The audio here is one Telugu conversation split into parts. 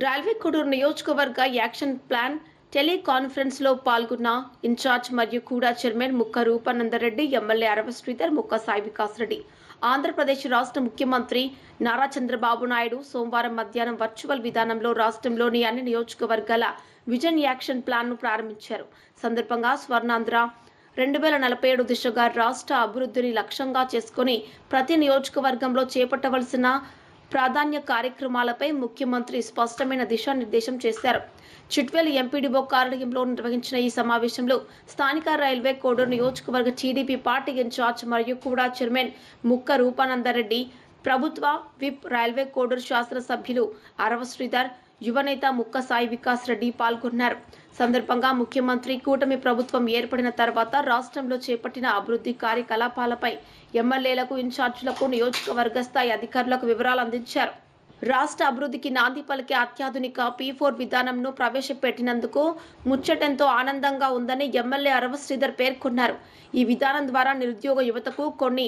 రైల్వే నియోజకవర్గ యాక్షన్ ప్లాన్ టెలికాన్ఫరెన్స్లో పాల్గొన్న ఇన్ఛార్జ్ మరియు కూడా చైర్మన్ ముక్క రూపానందరెడ్డి ఎమ్మెల్యే అరవ శ్రీధర్ ముక్క సాయి వికాస్ రెడ్డి. ఆంధ్రప్రదేశ్ రాష్ట్ర ముఖ్యమంత్రి నారా చంద్రబాబు నాయుడు సోమవారం మధ్యాహ్నం వర్చువల్ విధానంలో రాష్ట్రంలోని అన్ని నియోజకవర్గాల విజన్ యాక్షన్ ప్లాన్ను ప్రారంభించారు. సందర్భంగా స్వర్ణాంధ్ర రెండు వేల నలభై ఏడు దిశగా రాష్ట్ర అభివృద్ధిని లక్ష్యంగా చేసుకుని ప్రతి నియోజకవర్గంలో చేపట్టవలసిన ప్రాధాన్య కార్యక్రమాలపై ముఖ్యమంత్రి స్పష్టమైన దిశానిర్దేశం చేశారు. చిట్వేల్ ఎంపీడీఓ కార్యాలయంలో నిర్వహించిన ఈ సమావేశంలో స్థానిక రైల్వే కోడూరు నియోజకవర్గ టీడీపీ పార్టీ ఇన్ఛార్జ్ మరియు కూడా చైర్మన్ ముక్క రూపానందరెడ్డి ప్రభుత్వ విప్ రైల్వే కోడూరు శాసనసభ్యులు అరవ శ్రీధర్ యువనేత ముక్క సాయి వికాస్ రెడ్డి పాల్గొన్నారు. సందర్భంగా ముఖ్యమంత్రి కూటమి ప్రభుత్వం ఏర్పడిన తర్వాత రాష్ట్రంలో చేపట్టిన అభివృద్ధి కార్యకలాపాలపై ఎమ్మెల్యేలకు ఇన్ఛార్జీలకు నియోజకవర్గ స్థాయి అధికారులకు వివరాలు అందించారు. రాష్ట్ర అభివృద్ధికి నాంది పలికే అత్యాధునిక పీ ఫోర్ విధానంను ప్రవేశపెట్టినందుకు ముచ్చటెంతో ఆనందంగా ఉందని ఎమ్మెల్యే అరవ శ్రీధర్ పేర్కొన్నారు. ఈ విధానం ద్వారా నిరుద్యోగ యువతకు కొన్ని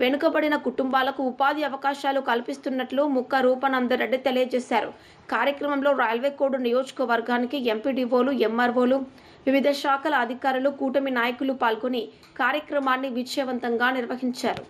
వెనుకబడిన కుటుంబాలకు ఉపాధి అవకాశాలు కల్పిస్తున్నట్లు ముక్క రూపానందరెడ్డి తెలియజేశారు. కార్యక్రమంలో రైల్వే కోడ్ నియోజకవర్గానికి ఎంపీడీఓలు ఎంఆర్ఓలు వివిధ శాఖల అధికారులు కూటమి నాయకులు పాల్గొని కార్యక్రమాన్ని విజయవంతంగా నిర్వహించారు.